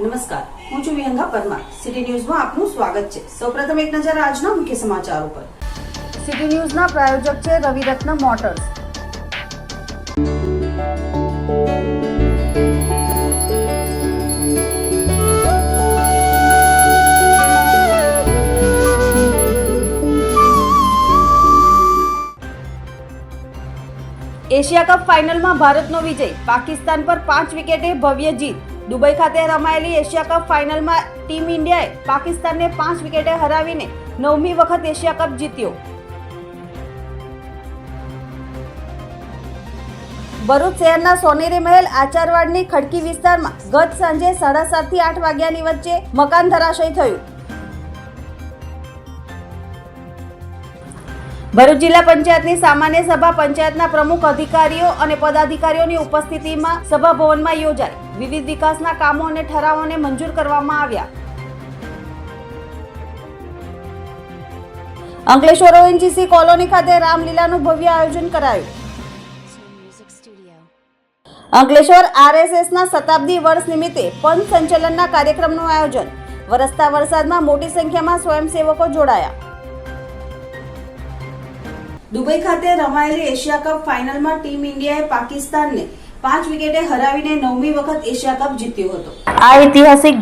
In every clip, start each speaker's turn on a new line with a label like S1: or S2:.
S1: નમસ્કાર. હું છું વિહંગા પરમાર. સિટી ન્યૂઝમાં આપનું સ્વાગત છે. સૌપ્રથમ એક નજર આજના મુખ્ય સમાચારો પર. સિટી ન્યૂઝના પ્રાયોજક છે રવિરત્ન મોટર્સ. એશિયા કપ ફાઇનલમાં ભારતનો વિજય. પાકિસ્તાન પર પાંચ વિકેટે ભવ્ય જીત. દુબઈ ખાતે રમાયેલી એશિયા કપ ફાઇનલમાં ટીમ ઇન્ડિયાએ પાકિસ્તાનને પાંચ વિકેટે હરાવીને નવમી વખત એશિયા કપ જીત્યો. ભરૂચ શહેરના સોનેરી મહેલ આચારવાડની ખડકી વિસ્તારમાં ગત સાંજે સાડા સાતથી આઠ વાગ્યાની વચ્ચે મકાન ધરાશય થયું. ભરૂચ જિલ્લા પંચાયતની સામાન્ય સભા પંચાયતના પ્રમુખ અધિકારીઓ અને પદાધિકારીઓની ઉપસ્થિતિમાં સભા ભવનમાં યોજાઈ. વિવિધ વિકાસના કામો અને ઠરાવોને મંજૂર કરવામાં આવ્યા. અંકલેશ્વર ઓએનજીસી કોલોની ખાતે રામલીલાનું ભવ્ય આયોજન કરાયું. અંકલેશ્વર આરએસએસના શતાબ્દી વર્ષ નિમિત્તે પંચ સંચલનના કાર્યક્રમનું આયોજન. વરસતા વરસાદમાં મોટી સંખ્યામાં સ્વયંસેવકો જોડાયા. દુબઈ ખાતે રમાયેલી એશિયા કપ ફાઇનલમાં ટીમ ઇન્ડિયાએ પાકિસ્તાનને પાંચ વિકેટે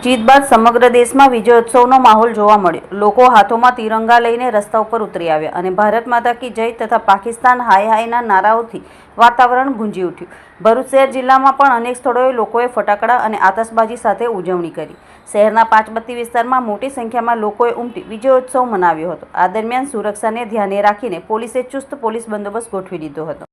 S1: જીત બાદ સમગ્ર દેશમાં વિજયોત્સવનો માહોલ જોવા મળ્યો. લોકો હાથોમાં તિરંગા લઈને રસ્તા ઉપર ઉતરી આવ્યા અને ભારત માતા કી જય તથા પાકિસ્તાન હાય હાયના નારાઓથી વાતાવરણ ગુંજી ઉઠ્યું. ભરૂચ શહેર જિલ્લામાં પણ અનેક સ્થળોએ લોકોએ ફટાકડા અને આતશબાજી સાથે ઉજવણી કરી. શહેરના પાંચબત્તી વિસ્તારમાં મોટી સંખ્યામાં લોકોએ ઉમટી વિજયોત્સવ મનાવ્યો હતો. આ દરમિયાન સુરક્ષાને ધ્યાને રાખીને પોલીસે ચુસ્ત પોલીસ બંદોબસ્ત ગોઠવી દીધો હતો.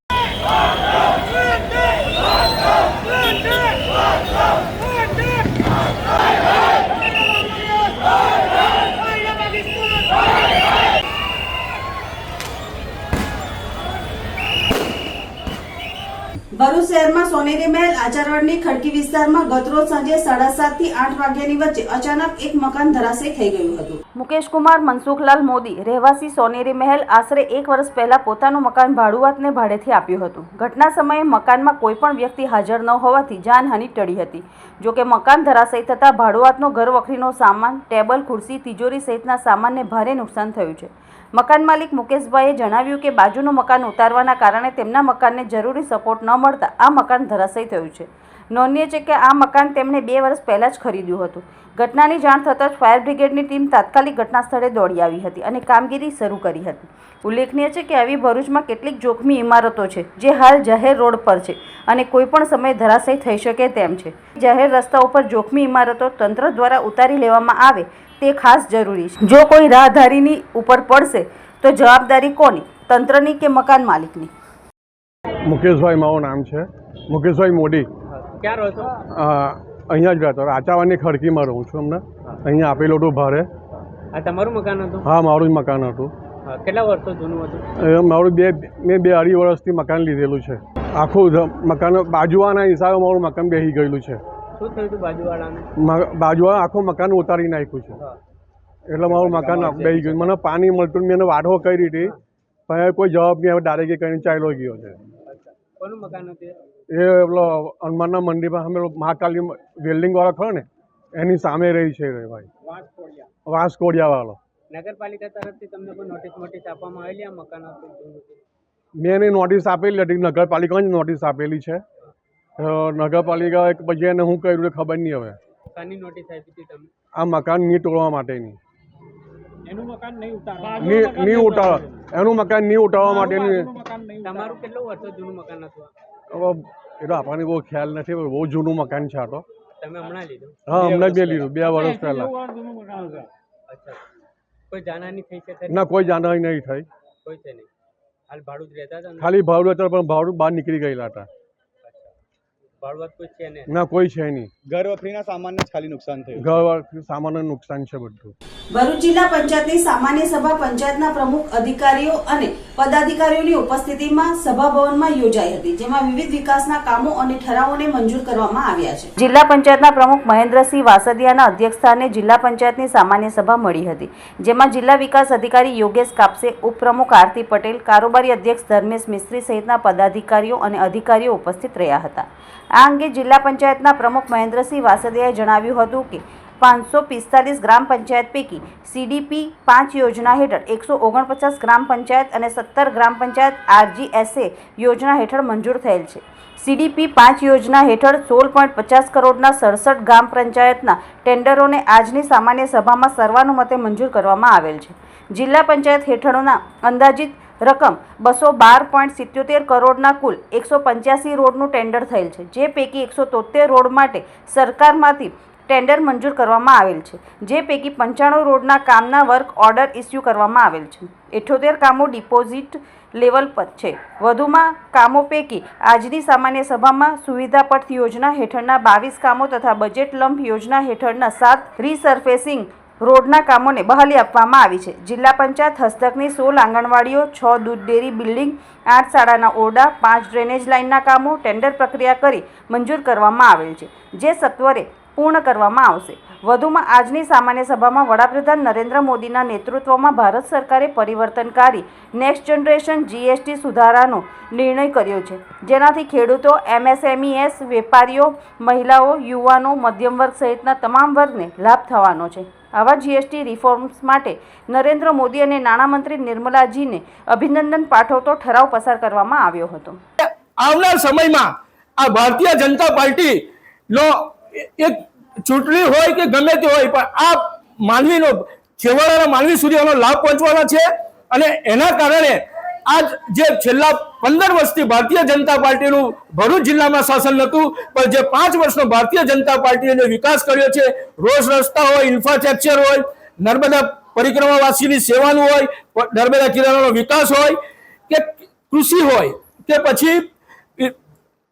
S1: ભરૂચ શહેરમાં સોનેરી મહેલ આચારવાડની ખડકી વિસ્તારમાં ગતરોજ સાંજે સાડા સાતથી આઠ વાગ્યાની વચ્ચે અચાનક એક મકાન ધરાશય થઈ ગયું હતું. મુકેશ મનસુખલાલ મોદી, રહેવાસી સોનેરી મહેલ આશરે એક વર્ષ પહેલા પોતાનું મકાન ભાડુઆતને ભાડેથી આપ્યું હતું. ઘટના સમયે મકાનમાં કોઈ પણ વ્યક્તિ હાજર ન હોવાથી જાનહાનિ ટળી હતી. જોકે મકાન ધરાશય થતાં ભાડુઆતનો ઘર વખરીનો સામાન, ટેબલ, ખુરશી, તિજોરી સહિતના સામાનને ભારે નુકસાન થયું છે. મકાન માલિક મુકેશભાઈએ જણાવ્યું કે બાજુનું મકાન ઉતારવાના કારણે તેમના મકાનને જરૂરી સપોર્ટ ન મળતા આ મકાન ધરાશયી થયું છે. નોંધનીય છે કે આ મકાન તેમણે બે વર્ષ પહેલાં જ ખરીદ્યું હતું. ઘટનાની જાણ થતાં જ ફાયર બ્રિગેડની ટીમ તાત્કાલિક ઘટના સ્થળે દોડી આવી હતી અને કામગીરી શરૂ કરી હતી. ઉલ્લેખનીય છે કે આવી ભરૂચમાં કેટલીક જોખમી ઇમારતો છે, જે હાલ જાહેર રોડ પર છે અને કોઈપણ સમયે ધરાશયી થઈ શકે તેમ છે. જાહેર રસ્તા ઉપર જોખમી ઇમારતો તંત્ર દ્વારા ઉતારી લેવામાં આવે તે ખાસ જરૂરી છે. જો કોઈ રાહદારીની ઉપર પડશે તો જવાબદારી કોની? તંત્રની કે મકાન માલિકની?
S2: મુકેશભાઈ મારું નામ છે. મુકેશભાઈ મોદી.
S3: ક્યાં રહો છો?
S2: અહીંયા જ રહેતો. રાચાવાની ખડકીમાં રહું છું અમને અહીંયા આપેલું હતું ભારે.
S3: આ તમારું મકાન હતું?
S2: હા મારું જ મકાન હતું.
S3: કેટલા વર્ષો જૂનું હતું?
S2: મારું બે મેં બે અઢી વર્ષથી મકાન લીધેલું છે. આખું મકાન બાજુવાના હિસાબે મારું મકાન બેસી ગયેલું છે.
S3: શું થયું હતું બાજુવાળાને?
S2: બાજુવાળા આખું મકાન ઉતારી નાખ્યું છે. એટલે મારું મકાન બેસી ગયું. મને પાણી મળતું મેં વાઢો કરી હતી. પણ કોઈ જવાબ નહીં હવે ડાયરેક્ટ કરીને ચાલ્યો ગયો છે.
S3: કોનું મકાન હતું એ?
S2: પેલો હનુમાનના મંદિરમાં અમે મહાકાલી વેલ્ડિંગ વાળો ખરો ને એની સામે રહી છે રે ભાઈ. વાંસ કોડિયા. વાળો
S3: નગરપાલિકા તરફથી તમને કોઈ નોટિસ નોટિસ આપવામાં આવેલી આ મકાન?
S2: મેં એની નોટિસ આપેલી હતી નગરપાલિકાની નોટિસ આપેલી છે. નગરપાલિકા પછી એને શું કર્યું ખબર નહીં હવે.
S3: નોટિસ આપી હતી તમે
S2: આ મકાન નહીં તોડવા માટેની.
S3: એનું મકાન નહીં ઉતારવા
S2: નહીં નહીં એનું મકાન નહીં ઉટાડવા માટેની
S3: તમારું કેટલું વર્ષો જૂનું મકાન હતું?
S2: એ તો આપણને બહુ ખ્યાલ નથી બહુ જૂનું મકાન છે આ તો.
S3: તમે હમણાં લીધું?
S2: હા હમણાં જ લીધું બે વર્ષ પહેલા.
S3: કોઈ જાનહાની થઈ છે
S2: ના કોઈ જાનહાની નહીં થઈ.
S3: કોઈ છે નહીં. હાલ ભાડું જ રહેતા હતા
S2: ખાલી ભાડું હતા પણ ભાડું બહાર નીકળી ગયેલા હતા.
S3: કોઈ છે ના
S2: કોઈ છે નહીં.
S4: ઘર વખરીના સામાનને જ ખાલી નુકસાન થયું.
S2: ઘર સામાનનું નુકસાન છે બધું.
S1: ભરૂચ જિલ્લા પંચાયતની સામાન્ય સભા પંચાયતના પ્રમુખ અધિકારીઓ અને પદાધિકારીઓની ઉપસ્થિતિમાં સભા ભવનમાં યોજાઈ હતી, જેમાં વિવિધ વિકાસના કામો અને ઠરાવોને મંજૂર કરવામાં આવ્યા છે. જિલ્લા પંચાયતના પ્રમુખ મહેન્દ્રસિંહ વાસદિયાના અધ્યક્ષસ્થાને જિલ્લા પંચાયતની સામાન્ય સભા મળી હતી, જેમાં જિલ્લા વિકાસ અધિકારી યોગેશ કાપસે, ઉપપ્રમુખ આરતી પટેલ, કારોબારી અધ્યક્ષ ધર્મેશ મિસ્ત્રી સહિતના પદાધિકારીઓ અને અધિકારીઓ ઉપસ્થિત રહ્યા હતા. આ અંગે જિલ્લા પંચાયતના પ્રમુખ મહેન્દ્રસિંહ વાસદિયાએ જણાવ્યું હતું કે પાંચસો પિસ્તાલીસ ગ્રામ પંચાયત પૈકી સીડીપી પાંચ યોજના હેઠળ એકસો ઓગણપચાસ ગ્રામ પંચાયત અને સત્તર ગ્રામ પંચાયત આરજીએસએ યોજના હેઠળ મંજૂર થયેલ છે. સીડીપી પાંચ યોજના હેઠળ સોળ પોઈન્ટ પચાસ કરોડના સડસઠ ગ્રામ પંચાયતના ટેન્ડરોને આજની સામાન્ય સભામાં સર્વાનુમતે મંજૂર કરવામાં આવેલ છે. જિલ્લા પંચાયત હેઠળના અંદાજિત રકમ બસો બાર પોઈન્ટ સિત્યોતેર કરોડના કુલ એકસો પંચ્યાસી રોડનું ટેન્ડર થયેલ છે, જે પૈકી એકસો તોતેર રોડ માટે સરકારમાંથી ટેન્ડર મંજૂર કરવામાં આવેલ છે, જે પૈકી પંચાણું રોડના કામના વર્ક ઓર્ડર ઇસ્યુ કરવામાં આવેલ છે. ઇઠ્ઠોતેર કામો ડિપોઝિટ લેવલ પર છે. વધુમાં કામો પૈકી આજની સામાન્ય સભામાં સુવિધાપથ યોજના હેઠળના બાવીસ કામો તથા બજેટ લંફ યોજના હેઠળના સાત રીસર્ફેસિંગ રોડના કામોને બહાલી આપવામાં આવી છે. જિલ્લા પંચાયત હસ્તકની સોળ આંગણવાડીઓ, છ દૂધ ડેરી બિલ્ડિંગ, આઠ શાળાના ઓરડા, પાંચ ડ્રેનેજ લાઇનના કામો ટેન્ડર પ્રક્રિયા કરી મંજૂર કરવામાં આવેલ છે, જે સત્વરે પૂર્ણ કરવામાં આવશે. વધુમાં આજની સામાન્ય સભામાં વડાપ્રધાન નરેન્દ્ર મોદીના નેતૃત્વમાં ભારત સરકારે પરિવર્તનકારી નેક્સ્ટ જનરેશન જીએસટી સુધારાનો નિર્ણય કર્યો છે. જેનાથી ખેડૂતો એમએસએમઈએસ વેપારીઓ, મહિલાઓ, યુવાનો, મધ્યમ વર્ગ સહિતના તમામ વર્ગને લાભ થવાનો છે. આવા જીએસટી રિફોર્મ્સ માટે નરેન્દ્ર મોદી અને નાણામંત્રી નિર્મલાજીને અભિનંદન પાઠવતો ઠરાવ પસાર કરવામાં આવ્યો હતો.
S4: આવનાર સમયમાં આ ભારતીય જનતા પાર્ટી નો એક ચૂંટણી હોય કે ગમે તે હોય, પણ આ માનવીનો, છેવાડાના માનવી સુધી આનો લાભ પહોંચવાનો છે અને એના કારણે આજ જે છેલ્લા પંદર વર્ષથી ભારતીય જનતા પાર્ટીનું ભરૂચ જિલ્લામાં શાસન હતું, પણ જે પાંચ વર્ષનો ભારતીય જનતા પાર્ટીએ જે વિકાસ કર્યો છે રોડ રસ્તા હોય ઇન્ફ્રાસ્ટ્રક્ચર હોય, નર્મદા પરિક્રમાવાસીની સેવાનું હોય, નર્મદા કિનારાનો વિકાસ હોય, કે કૃષિ હોય, કે પછી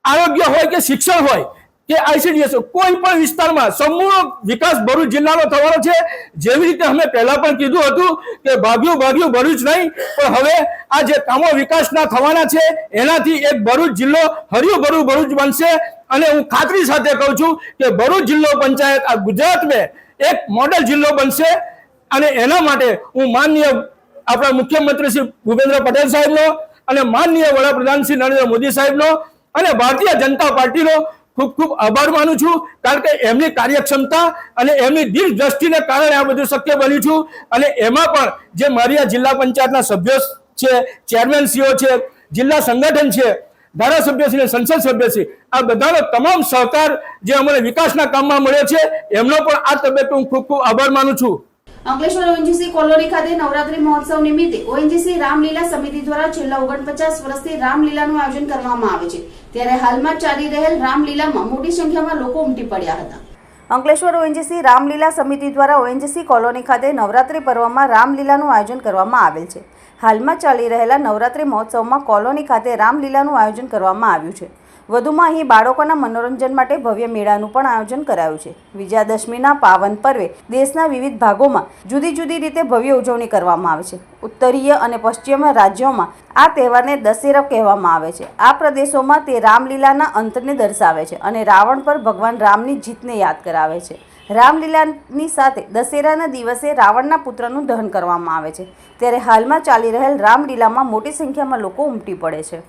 S4: આરોગ્ય હોય, કે શિક્ષણ હોય કે આઈસીડીએસ કોઈ પણ વિસ્તારમાં સંપૂર્ણ વિકાસ ભરૂચ જિલ્લાનો થવાનો છે. જેવી રીતે અમે પહેલા પણ કીધું હતું કે ભાગ્યું ભાગ્યું ભરૂચ નહીં, પણ હવે આ જે કામો વિકાસના થવાના છે, એનાથી એક ભરૂચ જિલ્લો હર્યું ભરું ભરૂચ બનશે. અને હું ખાતરી સાથે કહું છું કે ભરૂચ જિલ્લો પંચાયત આ ગુજરાતમાં એક મોડેલ જિલ્લો બનશે. અને એના માટે હું માનનીય આપણા મુખ્યમંત્રી શ્રી ભૂપેન્દ્ર પટેલ સાહેબનો અને માનનીય વડાપ્રધાન શ્રી નરેન્દ્ર મોદી સાહેબનો અને ભારતીય જનતા પાર્ટીનો ખૂબ ખૂબ આભાર માનું છું, કારણ કે એમની કાર્યક્ષમતા અને એમની દીર્ઘદ્રષ્ટિને કારણે આ બધું શક્ય બન્યું છું. અને એમાં પણ જે મારી આ જિલ્લા પંચાયતના સભ્યો છે ચેરમેનશ્રીઓ છે, જિલ્લા સંગઠન છે, ધારાસભ્ય અને સંસદ સભ્ય છે આ બધાનો તમામ સહકાર જે અમને વિકાસના કામમાં મળ્યો છે, એમનો પણ આ તબક્કે હું ખૂબ ખૂબ આભાર માનું છું.
S1: અંકલેશ્વર ઓએનજીસી કોલોની ખાતે નવરાત્રી મહોત્સવ નિમિત્તે ઓએનજીસી રામલીલા સમિતિ દ્વારા છેલ્લા ઓગણપચાસ વર્ષથી રામલીલાનું આયોજન કરવામાં આવે છે. ત્યારે હાલમાં ચાલી રહેલ રામલીલામાં મોટી સંખ્યામાં લોકો ઉમટી પડ્યા હતા. અંકલેશ્વર ઓએનજીસી રામલીલા સમિતિ દ્વારા ઓએનજીસી કોલોની ખાતે નવરાત્રી પર્વમાં રામલીલાનું આયોજન કરવામાં આવેલ છે. હાલમાં ચાલી રહેલા નવરાત્રી મહોત્સવમાં કોલોની ખાતે રામલીલાનું આયોજન કરવામાં આવ્યું છે. વધુમાં અહીં બાળકોના મનોરંજન માટે ભવ્ય મેળાનું પણ આયોજન કરાયું છે. વિજયાદશમીના પાવન પર્વે દેશના વિવિધ ભાગોમાં જુદી જુદી રીતે ભવ્ય ઉજવણી કરવામાં આવે છે. ઉત્તરીય અને પશ્ચિમ રાજ્યોમાં આ તહેવારને દશેરા કહેવામાં આવે છે. આ પ્રદેશોમાં તે રામલીલાના અંતને દર્શાવે છે અને રાવણ પર ભગવાન રામની જીતને યાદ કરાવે છે. રામલીલાની સાથે દશેરાના દિવસે રાવણના પુત્રનું દહન કરવામાં આવે છે. ત્યારે હાલમાં ચાલી રહેલ રામલીલામાં મોટી સંખ્યામાં લોકો ઉમટી પડે છે.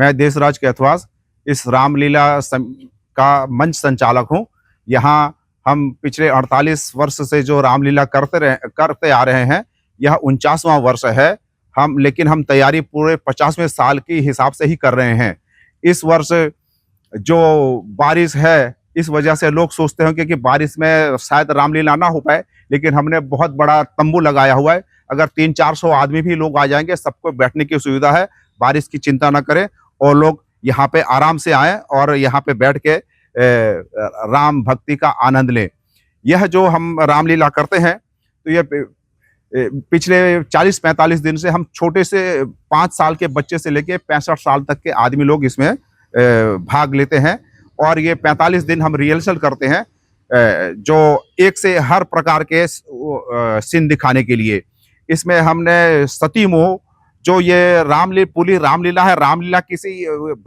S5: मैं
S6: देशराज कैथवास इस रामलीला का मंच संचालक हूँ। यहाँ हम पिछले 48 वर्ष से जो रामलीला करते रहे करते आ रहे हैं यह उनचासवां वर्ष है। हम लेकिन हम तैयारी पूरे पचासवें साल के हिसाब से ही कर रहे हैं। इस वर्ष जो बारिश है इस वजह से लोग सोचते हैं कि, कि बारिश में शायद रामलीला ना हो पाए लेकिन हमने बहुत बड़ा तंबू लगाया हुआ है। अगर तीन चार सौ आदमी भी लोग आ जाएँगे सबको बैठने की सुविधा है। बारिश की चिंता न करें। और लोग यहाँ पे आराम से आएँ और यहाँ पे बैठ के राम भक्ति का आनंद लें। यह जो हम रामलीला करते हैं तो यह पिछले 40-45 दिन से हम छोटे से पाँच साल के बच्चे से लेके पैंसठ साल तक के आदमी लोग इसमें भाग लेते हैं। और ये 45 दिन हम रिहर्सल करते हैं जो एक से हर प्रकार के सीन दिखाने के लिए। इसमें हमने सती मोह जो ये रामली पूरी रामलीला है, रामलीला किसी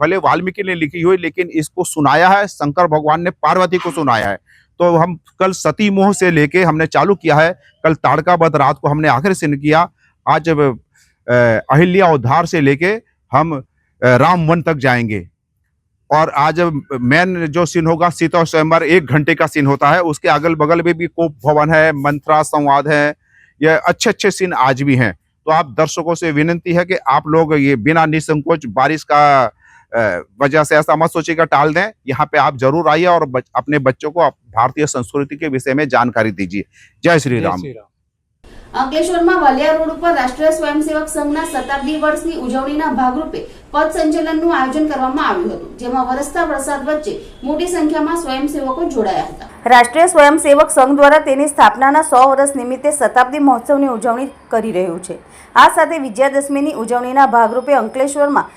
S6: भले वाल्मीकि ने लिखी हुई, लेकिन इसको सुनाया है, शंकर भगवान ने पार्वती को सुनाया है। तो हम कल सती मोह से लेके हमने चालू किया है, कल ताड़का बद रात को हमने आखिर सीन किया, आज अहिल्या उद्धार से लेके हम राम वन तक जाएँगे। और आज मेन जो सीन होगा, सीता और स्वयंवर एक घंटे का सीन होता है, उसके अगल बगल में भी कोप भवन है मंत्रा संवाद है, ये अच्छे अच्छे सीन आज भी हैं। तो आप दर्शकों से विनती है कि आप लोग ये बिना निसंकोच बारिश का अ, वजह से ऐसा मत सोचिएगा टाल दें यहाँ पे आप जरूर आइए और बच, अपने बच्चों को आप भारतीय संस्कृति के विषय में जानकारी दीजिए जय श्री
S3: જય
S6: राम
S3: શ્રી રામ
S1: અંકલેશ્વરમાં વાલિયા રોડ ઉપર રાષ્ટ્રીય સ્વયંસેવક સંઘના શતાબ્દી વર્ષની ઉજવણીના ભાગરૂપે પથ સંચલનનું આયોજન કરવામાં આવ્યું હતું જેમાં વરસતા વરસાદ વચ્ચે મોટી સંખ્યામાં સ્વયંસેવકો જોડાયા હતા રાષ્ટ્રીય સ્વયંસેવક સંઘ દ્વારા તેની સ્થાપનાના સો વર્ષ નિમિત્તે શતાબ્દી મહોત્સવની ઉજવણી કરી રહ્યું છે. આ સાથે વિજયાદશમીની ઉજવણીના ભાગરૂપે અંકલેશ્વરમાં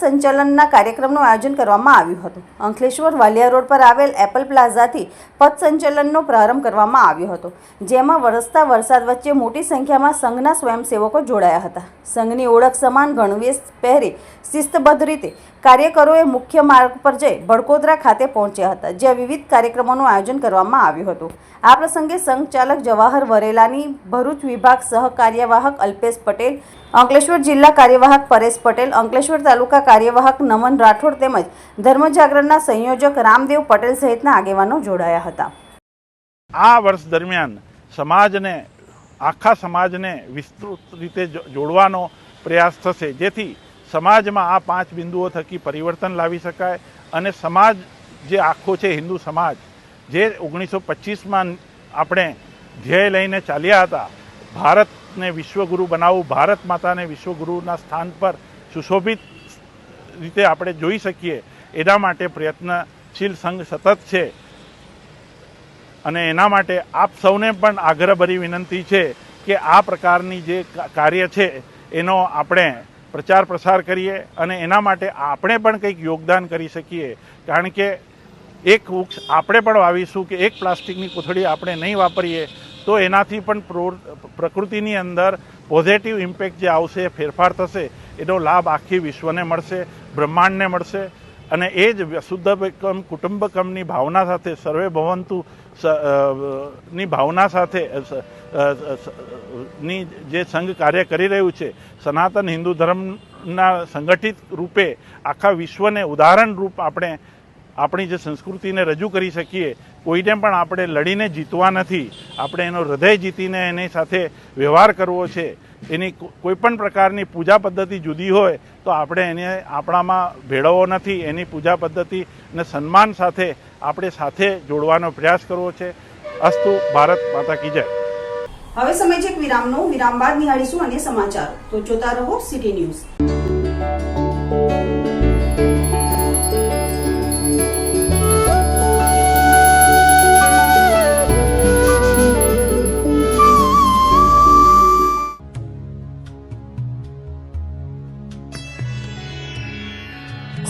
S1: સંચલનના કાર્યક્રમનું આયોજન કરવામાં આવ્યું હતું. અંકલેશ્વર વાલિયા રોડ પર આવેલ એપલ પ્લાઝાથી પથ સંચલનનો પ્રારંભ કરવામાં આવ્યો હતો, જેમાં વરસતા વરસાદ વચ્ચે મોટી સંખ્યામાં સંઘના સ્વયંસેવકો જોડાયા હતા. સંઘની ઓળખ સમાન ગણવેશ પહેરી શિસ્તબદ્ધ રીતે કાર્યકરોએ મુખ્ય માર્ગ પર જઈ બડકોદરા ખાતે પહોંચ્યા હતા, જ્યાં વિવિધ કાર્યક્રમોનું આયોજન કરવામાં આવ્યું હતું. આ પ્રસંગે સંઘચાલક જવાહર વરેલાની ભરૂચ વિભાગ સહકાર્યવાહક અલ્પેશ પટેલ, અંકલેશ્વર જિલ્લા કાર્યવાહક પરેશ પટેલ, અંકલેશ્વર તાલુકા કાર્યવાહક નમન રાઠોડ તેમજ ધર્મજાગરણના સંયોજક રામદેવ પટેલ સહિતના આગેવાનો જોડાયા હતા.
S7: આ વર્ષ દરમિયાન સમાજને, આખા સમાજને વિસ્તૃત રીતે જોડવાનો પ્રયાસ થશે. જેથી સમાજમાં આ પાંચ બિંદુઓ થકી પરિવર્તન લાવી શકાય અને સમાજ જે આખો છે, હિન્દુ સમાજ, જે ઓગણીસો પચીસમાં આપણે ધ્યેય લઈને ચાલ્યા હતા, ભારતને વિશ્વગુરુ બનાવવું, ભારત માતાને વિશ્વગુરુના સ્થાન પર સુશોભિત રીતે આપણે જોઈ શકીએ, એના માટે પ્રયત્નશીલ સંઘ સતત છે. અને એના માટે આપ સૌને પણ આગ્રહભરી વિનંતી છે કે આ પ્રકારની જે કાર્ય છે, એનો આપણે પ્રચાર પ્રસાર કરીએ અને એના માટે આપણે પણ કંઈક યોગદાન કરી શકીએ. કારણ કે એક વૃક્ષ આપણે પણ વાવીશું કે એક પ્લાસ્ટિકની કોથળી આપણે નહીં વાપરીએ, તો એનાથી પણ પ્રો- પ્રકૃતિની અંદર પોઝિટિવ ઇમ્પેક્ટ જે આવશે, ફેરફાર થશે, એનો લાભ આખી વિશ્વને મળશે, બ્રહ્માંડને મળશે. અને એ જ વસુદ્ધકમ કુટુંબકમની ભાવના સાથે, સર્વે ભવંતુ ની ભાવના સાથે ની જે સંઘ કાર્ય કરી રહ્યું છે, સનાતન હિન્દુ ધર્મના સંગઠિત રૂપે આખા વિશ્વને ઉદાહરણ રૂપ આપણે આપણી જે સંસ્કૃતિને રજૂ કરી શકીએ, કોઈને પણ આપણે લડીને જીતવા નથી, આપણે એનો હૃદય જીતીને એની સાથે વ્યવહાર કરવો છે, એની કોઈપણ કોઈ પણ પ્રકારની પૂજા પદ્ધતિ જુદી હોય તો આપણે એને આપણામાં ભેળવવો નથી, એની પૂજા પદ્ધતિ અને સન્માન સાથે આપણે સાથે જોડવાનો પ્રયાસ કરવો છે. અસ્તુ ભારત માતા કી જય.
S1: હવે સમય છે વિરામનો. વિરામ બાદ નિહાળીશું અને સમાચાર. તો જોતા રહો સિટી ન્યૂઝ.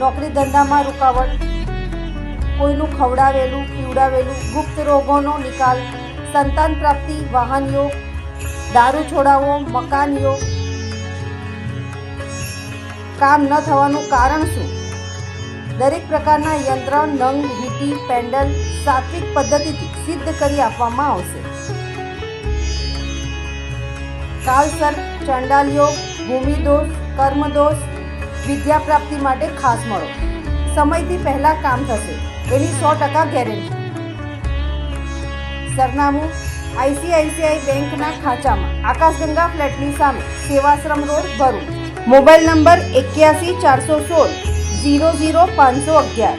S1: નોકરી ધંધામાં રૂકાવટ, કોઈનું ખવડાવેલું, પીવડાવેલું, ગુપ્ત રોગોનો નિકાલ, સંતાન પ્રાપ્તિ વાહન યોગ દારૂ છોડાવો મકાન યોગ
S8: કામ ન થવાનું કારણ શું? દરેક પ્રકારના યંત્ર, નંગ, વીટી, પેન્ડલ સાત્વિક પદ્ધતિથી સિદ્ધ કરી આપવામાં આવશે. કાલસર ચંડાલિયો, ભૂમિદોષ, કર્મદોષ વિદ્યા પ્રાપ્તિ માટે ખાસ મળો. સમયથી પહેલાં કામ થશે, એની સો ટકા ગેરંટી. સરનામું આઈસીઆઈસીઆઈ બેંકના ખાંચામાં, આકાશગંગા ફ્લેટની સામે, Sevashram road Bharuch. Mobile number એક્યાસી ચારસો સોળ, ઝીરો ઝીરો પાંચસો અગિયાર.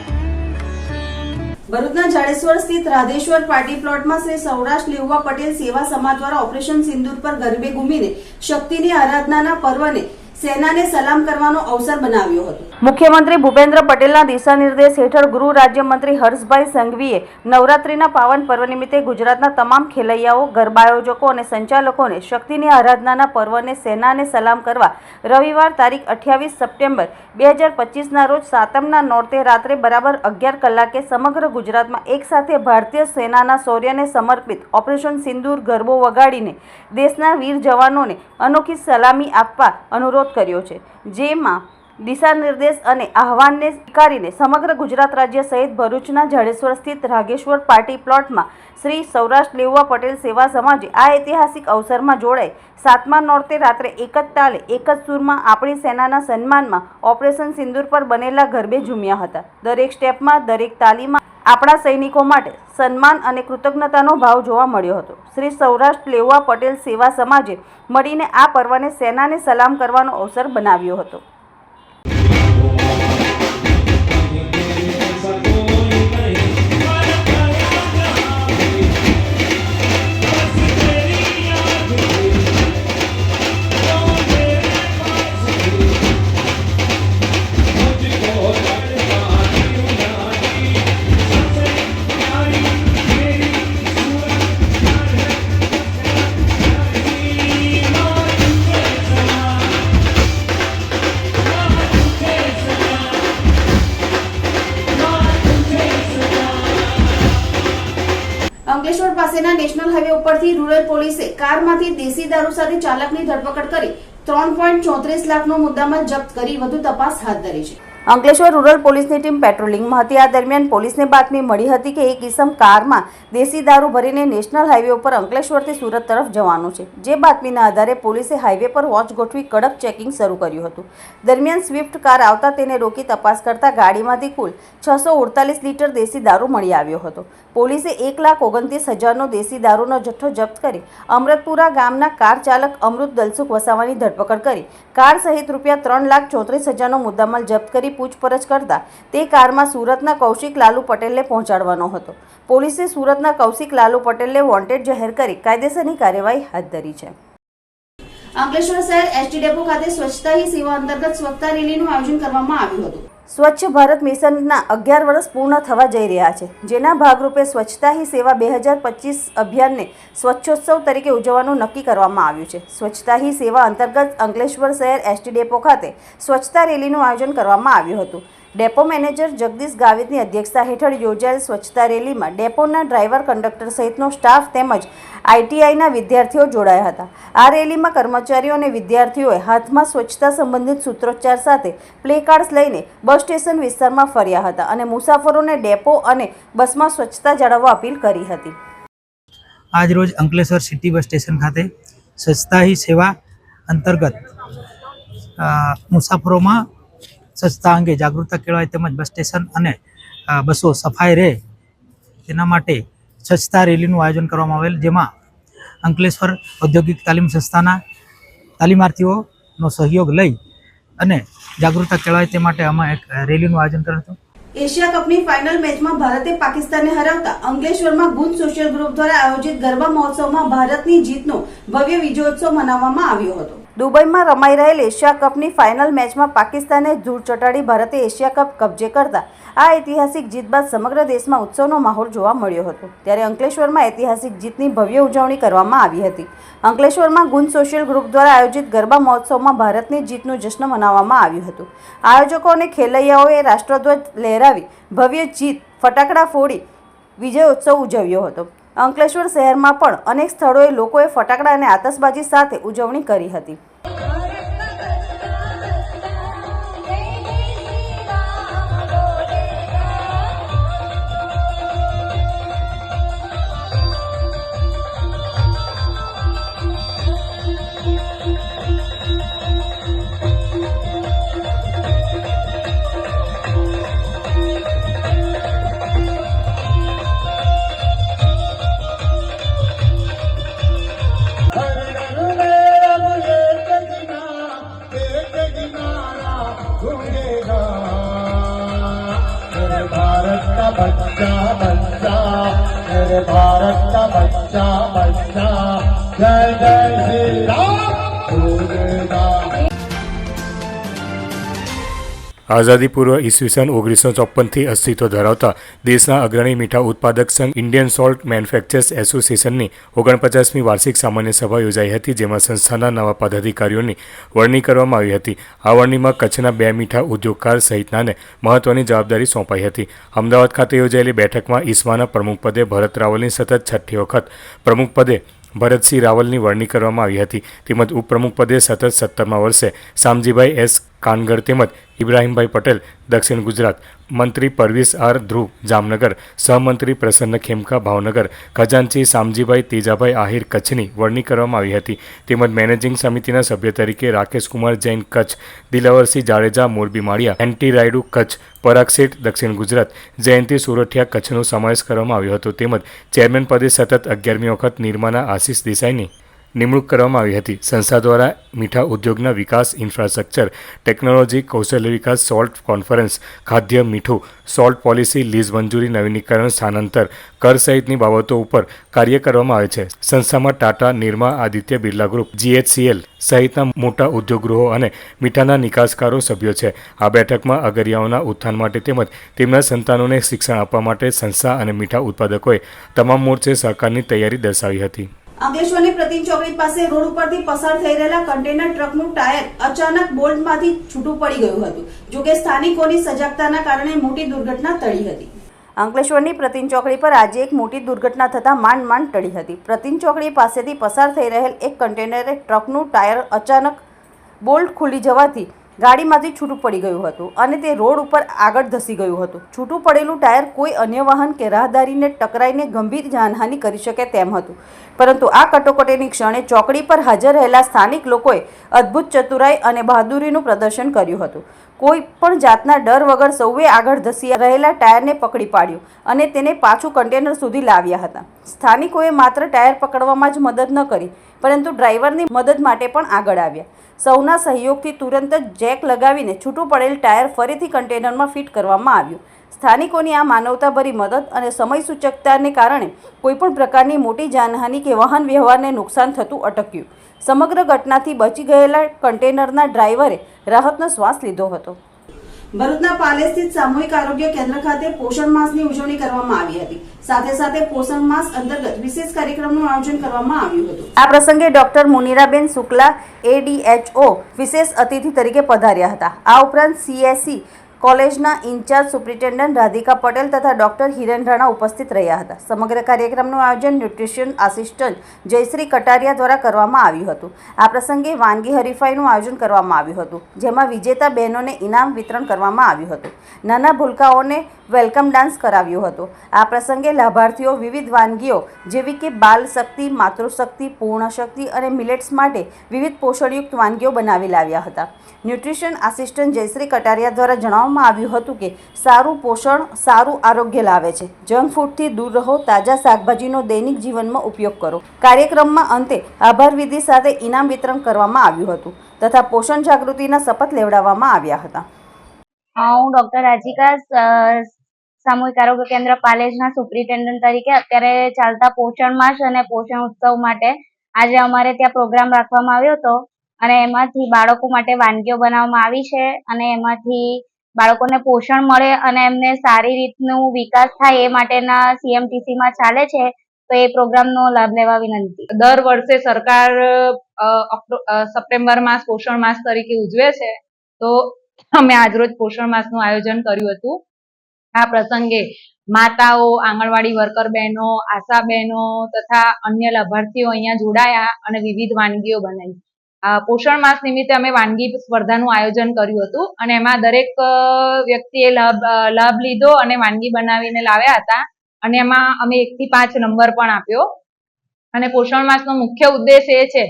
S1: ભરૂચના જાડેશ્વર સ્થિત રાધેશ્વર પાર્ટી પ્લોટમાં શ્રી સૌરાષ્ટ્ર લેઉવા પટેલ સેવા સમાજ દ્વારા ઓપરેશન સિંદૂર પર ગરબે ઘૂમીને શક્તિની આરાધનાના પર્વને સેનાને સલામ કરવાનો અવસર બનાવ્યો હતો. મુખ્યમંત્રી ભૂપેન્દ્ર પટેલના દિશા નિર્દેશ હેઠળ ગૃહ રાજ્યમંત્રી હર્ષભાઈ સંઘવીએ નવરાત્રીના પાવન પર્વ નિમિત્તે ગુજરાતના તમામ ખેલૈયાઓ ગરબા આયોજકો અને સંચાલકોને શક્તિની આરાધનાના પર્વને સેનાને સલામ કરવા રવિવાર તારીખ અઠ્યાવીસ સપ્ટેમ્બર બે હજાર પચીસના રોજ સાતમના નોરતે રાત્રે બરાબર અગિયાર કલાકે સમગ્ર ગુજરાતમાં એકસાથે ભારતીય સેનાના શૌર્યને સમર્પિત ઓપરેશન સિંદૂર ગરબો વગાડીને દેશના વીર જવાનોને અનોખી સલામી આપવા અનુરોધ કર્યો છે, જેમાં દિશા નિર્દેશ અને આહવાનને સ્વીકારીને સમગ્ર ગુજરાત રાજ્ય સહિત ભરૂચના જાડેશ્વર સ્થિત રાગેશ્વર પાર્ટી પ્લોટમાં શ્રી સૌરાષ્ટ્ર લેવા પટેલ સેવા સમાજે આ ઐતિહાસિક અવસરમાં જોડાઈ સાતમા નોરતે રાત્રે એક જ તાલે એક જ સૂરમાં આપણી સેનાના સન્માનમાં ઓપરેશન સિંદૂર પર બનેલા ગરબે ઝૂમ્યા હતા. દરેક સ્ટેપમાં, દરેક તાલીમાં આપણા સૈનિકો માટે સન્માન અને કૃતજ્ઞતાનો ભાવ જોવા મળ્યો હતો. શ્રી સૌરાષ્ટ્ર લેવા પટેલ સેવા સમાજે મળીને આ પર્વને સેનાને સલામ કરવાનો અવસર બનાવ્યો હતો. નેશનલ હાઈવે ઉપરથી રૂરલ પોલીસે કારમાંથી દેશી દારૂ સાથે ચાલકની ધરપકડ કરી ત્રણ પોઈન્ટ ચોત્રીસ લાખનો મુદ્દામાલ જપ્ત કરી. વધુ તપાસ હાથ ધરી છે. અંકલેશ્વર રૂરલ પોલીસની ટીમ પેટ્રોલિંગમાં હતી. આ દરમિયાન પોલીસને બાતમી મળી હતી કે એક ઇસમ કારમાં દેશી દારૂ ભરીને નેશનલ હાઈવે ઉપર અંકલેશ્વરથી સુરત તરફ જવાનું છે. જે બાતમીના આધારે પોલીસે હાઈવે પર વોચ ગોઠવી કડક ચેકિંગ શરૂ કર્યું હતું. દરમિયાન સ્વિફ્ટ કાર આવતા તેને રોકી તપાસ કરતા ગાડીમાંથી કુલ છસો ઉડતાલીસ લીટર દેશી દારૂ મળી આવ્યો હતો. પોલીસે એક લાખ ઓગણત્રીસ હજારનો દેશી દારૂનો જથ્થો જપ્ત કરી અમરતપુરા ગામના કાર ચાલક અમૃત દલસુખ વસાવાની ધરપકડ કરી. કાર સહિત રૂપિયા ત્રણ લાખ ચોત્રીસ હજારનો મુદ્દામાલ જપ્ત કરી પૂછપરછ કરતા તે કારમાં સુરતના કૌશિક લાલુ પટેલને પહોંચાડવાનો હતો. પોલીસે સુરતના કૌશિક લાલુ પટેલને વોન્ટેડ જાહેર કરી કાયદેસરની કાર્યવાહી હાથ ધરી છે. અંકલેશ્વર શહેર એસટી ડેપો ખાતે સ્વચ્છતા હી સેવા અંતર્ગત સ્વચ્છતા રેલીનું આયોજન કરવામાં આવ્યું હતું. સ્વચ્છ ભારત મિશનના અગિયાર વર્ષ પૂર્ણ થવા જઈ રહ્યા છે. જેના ભાગરૂપે સ્વચ્છતા હી સેવા બે હજાર પચીસ અભિયાનને સ્વચ્છોત્સવ તરીકે ઉજવવાનું નક્કી કરવામાં આવ્યું છે. સ્વચ્છતા હી સેવા અંતર્ગત અંકલેશ્વર શહેર એસટી ડેપો ખાતે સ્વચ્છતા રેલીનું આયોજન કરવામાં આવ્યું હતું. ડેપો મેનેજર જગદીશ ગાવિતની અધ્યક્ષતા હેઠળ યોજાયેલ સ્વચ્છતા રેલીમાં ડેપોના ડ્રાઈવર કંડક્ટર સહિતનો સ્ટાફ તેમજ આઈટીઆઈના વિદ્યાર્થીઓ જોડાયા હતા. આ રેલીમાં કર્મચારીઓ અને વિદ્યાર્થીઓએ હાથમાં સ્વચ્છતા સંબંધિત સૂત્રોચ્ચાર સાથે પ્લે કાર્ડ્સ લઈને બસ સ્ટેશન વિસ્તારમાં ફર્યા હતા અને મુસાફરોને ડેપો અને બસમાં સ્વચ્છતા જાળવવા અપીલ કરી હતી.
S9: આજરોજ અંકલેશ્વર સિટી બસ સ્ટેશન ખાતે સ્વચ્છતા સેવા અંતર્ગત મુસાફરોમાં સ્વચ્છતા અંગે જાગૃતતા કેળવાય તેમજ બસ સ્ટેશન અને બસો સફાઈ રહે તેના માટે સ્વચ્છતા રેલીનું આયોજન કરવામાં આવેલ, જેમાં અંકલેશ્વર ઔદ્યોગિક તાલીમ સંસ્થાના તાલીમાર્થીઓનો સહયોગ લઈ અને જાગૃતતા કેળવાય તે માટે આમાં એક રેલીનું આયોજન કર્યું હતું.
S1: એશિયા કપની ફાઇનલ મેચમાં ભારતે પાકિસ્તાનને હરાવતા અંકલેશ્વરમાં ગુંજ સોશિયલ ગ્રુપ દ્વારા આયોજિત ગરબા મહોત્સવમાં ભારતની જીતનો ભવ્ય વિજયોત્સવ મનાવવામાં આવ્યો હતો. દુબઈમાં રમાઈ રહેલ એશિયા કપની ફાઇનલ મેચમાં પાકિસ્તાને ધૂળ ચટાડી ભારતે એશિયા કપ કબજે કરતા. આ ઐતિહાસિક જીત બાદ સમગ્ર દેશમાં ઉત્સવનો માહોલ જોવા મળ્યો હતો. ત્યારે અંકલેશ્વરમાં ઐતિહાસિક જીતની ભવ્ય ઉજવણી કરવામાં આવી હતી. અંકલેશ્વરમાં ગુંજ સોશિયલ ગ્રુપ દ્વારા આયોજિત ગરબા મહોત્સવમાં ભારતની જીતનું જશ્ન મનાવવામાં આવ્યું હતું. આયોજકો અને ખેલૈયાઓએ રાષ્ટ્રધ્વજ લહેરાવી ભવ્ય જીત ફટાકડા ફોડી વિજય ઉત્સવ ઉજવ્યો હતો. અંકલેશ્વર શહેરમાં પણ અનેક સ્થળોએ લોકોએ ફટાકડા અને આતશબાજી સાથે ઉજવણી કરી હતી.
S5: बच्चा बच्चा जय जय श्री
S10: આઝાદી પૂર્વ ઈસવીસન ઓગણીસો ચોપનથી અસ્તિત્વ ધરાવતા દેશના અગ્રણી મીઠા ઉત્પાદક સંઘ ઇન્ડિયન સોલ્ટ મેન્યુફેક્ચર્સ એસોસિએશનની ઓગણપચાસમી વાર્ષિક સામાન્ય સભા યોજાઈ હતી, જેમાં સંસ્થાના નવા પદાધિકારીઓની વરણી કરવામાં આવી હતી. આ વરણીમાં કચ્છના બે મીઠા ઉદ્યોગકાર સહિતનાને મહત્વની જવાબદારી સોંપાઈ હતી. અમદાવાદ ખાતે યોજાયેલી બેઠકમાં ઈસ્માના પ્રમુખપદે ભરત રાવલની સતત છઠ્ઠી વખત પ્રમુખપદે ભરતસિંહ રાવલની વરણી કરવામાં આવી હતી. તેમજ ઉપપ્રમુખપદે સતત સત્તરમા વર્ષે શામજીભાઈ એસ કાનગર તેમજ ઇબ્રાહીમભાઈ પટેલ, દક્ષિણ ગુજરાત મંત્રી પરવીસ આર ધ્રુવ, જામનગર સહમંત્રી પ્રસન્ન ખેમકા, ભાવનગર ખજાનચી શામજીભાઈ, તેજાભાઈ આહિર, કચ્છની વરણી કરવામાં આવી હતી. તેમજ મેનેજિંગ સમિતિના સભ્ય તરીકે રાકેશકુમાર જૈન, કચ્છ દિલાવરસિંહ જાડેજા, મોરબી માળિયા એન્ટી રાયડુ, કચ્છ પરાગ દક્ષિણ ગુજરાત જયંતિ સુરઠિયા, કચ્છનો સમાવેશ કરવામાં આવ્યો હતો. તેમજ ચેરમેન પદે સતત અગિયારમી વખત નિર્માના આશીષ દેસાઈની નિમણૂક કરવામાં આવી હતી. સંસ્થા દ્વારા મીઠા ઉદ્યોગના વિકાસ, ઇન્ફ્રાસ્ટ્રક્ચર, ટેકનોલોજી, કૌશલ્ય વિકાસ, સોલ્ટ કોન્ફરન્સ, ખાદ્ય મીઠું, સોલ્ટ પોલિસી, લીઝ મંજૂરી, નવીનીકરણ, સ્થાનાંતર, કર સહિતની બાબતો ઉપર કાર્ય કરવામાં આવે છે. સંસ્થામાં ટાટા, નિરમા, આદિત્ય બિરલા ગ્રુપ, જીએચસીએલ સહિતના મોટા ઉદ્યોગગૃહો અને મીઠાના નિકાસકારો સભ્યો છે. આ બેઠકમાં અગરિયાઓના ઉત્થાન માટે તેમજ તેમના સંતાનોને શિક્ષણ આપવા માટે સંસ્થા અને મીઠા ઉત્પાદકોએ તમામ મોરચે સહકારની તૈયારી દર્શાવી હતી.
S1: અંકલેશ્વરની પ્રતિમ ચોકડી પાસે રોડ ઉપરથી પસાર થઈ રહેલા કન્ટેનર ટ્રકનું ટાયર અચાનક બોલ્ટમાંથી છૂટું પડી ગયું હતું જોકે સ્થાનિકોની સજાગતાના કારણે મોટી દુર્ઘટના ટળી હતી. અંકલેશ્વરની પ્રતિન ચોકડી પર આજે એક મોટી દુર્ઘટના થતાં માંડ માંડ ટળી હતી. પ્રતિન ચોકડી પાસેથી પસાર થઈ રહેલ એક કન્ટેનરે ટ્રકનું ટાયર અચાનક બોલ્ટ ખુલી જવાથી ગાડીમાંથી છૂટું પડી ગયું હતું અને તે રોડ ઉપર આગળ ધસી ગયું હતું. છૂટું પડેલું ટાયર કોઈ અન્ય વાહન કે રાહદારીને ટકરાઈને ગંભીર જાનહાનિ કરી શકે તેમ હતું. પરંતુ આ કટોકટીની ક્ષણે ચોકડી પર હાજર રહેલા સ્થાનિક લોકોએ અદ્ભુત ચતુરાઈ અને બહાદુરીનું પ્રદર્શન કર્યું હતું. કોઈ પણ જાતના ડર વગર સૌએ આગળ ધસી રહેલા ટાયરને પકડી પાડ્યું અને તેને પાછું કન્ટેનર સુધી લાવ્યા હતા. સ્થાનિકોએ માત્ર ટાયર પકડવામાં જ મદદ ન કરી, પરંતુ ડ્રાઈવરની મદદ માટે પણ આગળ આવ્યા. સૌના સહયોગથી તુરંત જ જેક લગાવીને છૂટું પડેલ ટાયર ફરીથી કન્ટેનરમાં ફિટ કરવામાં આવ્યું. સ્થાનિકોની આ માનવતાભરી મદદ અને સમય સૂચકતાને કારણે કોઈપણ પ્રકારની મોટી જાનહાનિ કે વાહન વ્યવહારને નુકસાન થતું અટક્યું. સમગ્ર ઘટનાથી બચી ગયેલા કન્ટેનરના ડ્રાઈવરે રાહતનો શ્વાસ લીધો હતો. ભરૂચના પાલે સ્થિત સામૂહિક આરોગ્ય કેન્દ્ર ખાતે પોષણ માસની ઉજવણી કરવામાં આવી હતી. સાથે સાથે પોષણ માસ અંતર્ગત વિશેષ કાર્યક્રમનું આયોજન કરવામાં આવ્યું હતું. આ પ્રસંગે ડોક્ટર મુનિરાબેન શુક્લા એડીએચઓ વિશેષ અતિથિ તરીકે પધાર્યા હતા. આ ઉપરાંત સીએસસી કોલેજના ઇન્ચાર્જ સુપ્રિન્ટેન્ડન્ટ રાધિકા પટેલ તથા ડોક્ટર હિરેન રાણા ઉપસ્થિત રહ્યા હતા. સમગ્ર કાર્યક્રમનું આયોજન ન્યુટ્રિશન આસિસ્ટન્ટ જયશ્રી કટારિયા દ્વારા કરવામાં આવ્યું હતું. આ પ્રસંગે વાનગી હરીફાઈનું આયોજન કરવામાં આવ્યું હતું, જેમાં વિજેતા બહેનોને ઇનામ વિતરણ કરવામાં આવ્યું હતું. નાના ભૂલકાઓને વેલકમ ડાન્સ કરાવ્યો હતો. આ પ્રસંગે લાભાર્થીઓ વિવિધ વાનગીઓ, જેવી કે બાલ શક્તિ, માતૃશક્તિ, પૂર્ણ શક્તિ અને મિલેટ્સ માટે વિવિધ પોષણયુક્ત વાનગીઓ બનાવી લાવ્યા હતા. ન્યુટ્રિશન આસિસ્ટન્ટ જયશ્રી કટારિયા દ્વારા જણાવવામાં આવ્યું હતું કે સારું પોષણ, સારું આરોગ્ય લાવે છે. જંક ફૂડથી દૂર રહો, તાજા શાકભાજીનો દૈનિક જીવનમાં ઉપયોગ કરો. કાર્યક્રમમાં અંતે આભાર વિધિ સાથે ઇનામ વિતરણ કરવામાં આવ્યું હતું તથા પોષણ જાગૃતિના શપથ લેવડાવવામાં આવ્યા હતા.
S11: હું ડોક્ટર રાજીકા સામૂહિક આરોગ્ય કેન્દ્ર પાલેજના સુપ્રિન્ટેન્ડન્ટ તરીકે અત્યારે ચાલતા પોષણ માસ અને પોષણ ઉત્સવ માટે આજે અમારે ત્યાં પ્રોગ્રામ રાખવામાં આવ્યો હતો. અને એમાંથી બાળકો માટે વાનગીઓ બનાવવામાં આવી છે અને એમાંથી બાળકોને પોષણ મળે અને એમને સારી રીતનું વિકાસ થાય એ માટેના સીએમટીસીમાં ચાલે છે, તો એ પ્રોગ્રામનો લાભ લેવા વિનંતી.
S12: દર વર્ષે સરકાર સપ્ટેમ્બર માસ પોષણ માસ તરીકે ઉજવે છે, તો અમે આજરોજ પોષણ માસનું આયોજન કર્યું હતું. આ પ્રસંગે માતાઓ, આંગણવાડી વર્કર બહેનો, આશા બહેનો તથા અન્ય લાભાર્થીઓ અહીંયા જોડાયા અને વિવિધ વાનગીઓ બનાવી. પોષણ માસ નિમિત્તે અમે વાનગી સ્પર્ધાનું આયોજન કર્યું હતું અને એમાં દરેક વ્યક્તિએ લાભ લાભ લીધો અને વાનગી બનાવીને લાવ્યા હતા અને એમાં અમે એકથી પાંચ નંબર પણ આપ્યો. અને પોષણ માસનો મુખ્ય ઉદ્દેશ એ છે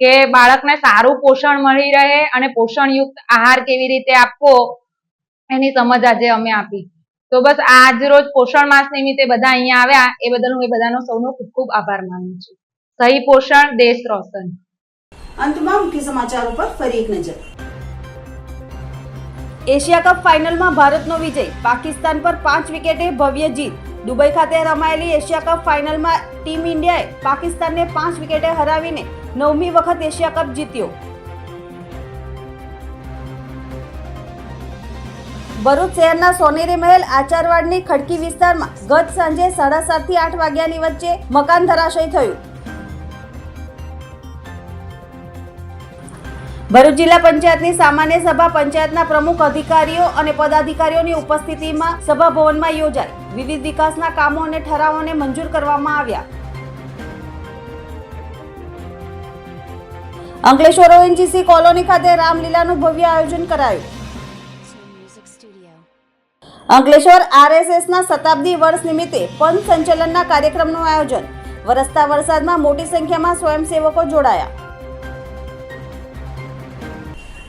S12: કે બાળકને સારું પોષણ મળી રહે અને પોષણયુક્ત આહાર કેવી રીતે આપવો એની સમજ આજે અમે આપી. તો બસ આજ રોજ પોષણ માસ નિમિત્તે બધા અહીંયા આવ્યા, એ બદલ હું એ બધાનો સૌનો ખૂબ ખૂબ આભાર માનું છું. સહી પોષણ, દેશ રોશન.
S1: અંતમાં મુખ્ય સમાચારો પર ફરી એક નજર. એશિયા કપ ફાઇનલમાં ભારતનો વિજય. પાકિસ્તાન પર પાંચ વિકેટે ભવ્ય જીત. દુબઈ ખાતે રમાયેલી એશિયા કપ ફાઇનલમાં ટીમ ઇન્ડિયાએ પાકિસ્તાનને પાંચ વિકેટે હરાવીને નવમી વખત એશિયા કપ જીત્યો. ભરૂચ શહેરના સોનેરી મહેલ આચારવાડની ખડકી વિસ્તારમાં ગત સાંજે સાડા સાતથી આઠ વાગ્યાની વચ્ચે મકાન ધરાશય થયું. ભરૂચ જિલ્લા પંચાયતની સામાન્ય સભા પંચાયતના પ્રમુખ અધિકારીઓ અને પદાધિકારીઓની ઉપસ્થિતિમાં સભા ભવનમાં યોજાઈ. વિવિધ વિકાસના કામો અને ઠરાવોને મંજૂર કરવામાં આવ્યા. અંકલેશ્વર ઓએનજીસી કોલોની ખાતે રામલીલાનું ભવ્ય આયોજન કરાયું. અંકલેશ્વર આરએસએસના શતાબ્દી વર્ષ નિમિત્તે પંચ સંચલનના કાર્યક્રમનું આયોજન. વરસતા વરસાદમાં મોટી સંખ્યામાં સ્વયંસેવકો જોડાયા.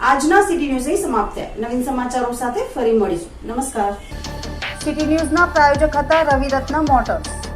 S1: આજના સિટી ન્યૂઝ અહીં સમાપ્ત થયા. નવીન સમાચારો સાથે ફરી મળીશું. નમસ્કાર. સિટી ન્યૂઝના પ્રાયોજક હતા રવિ રત્ન મોટર્સ.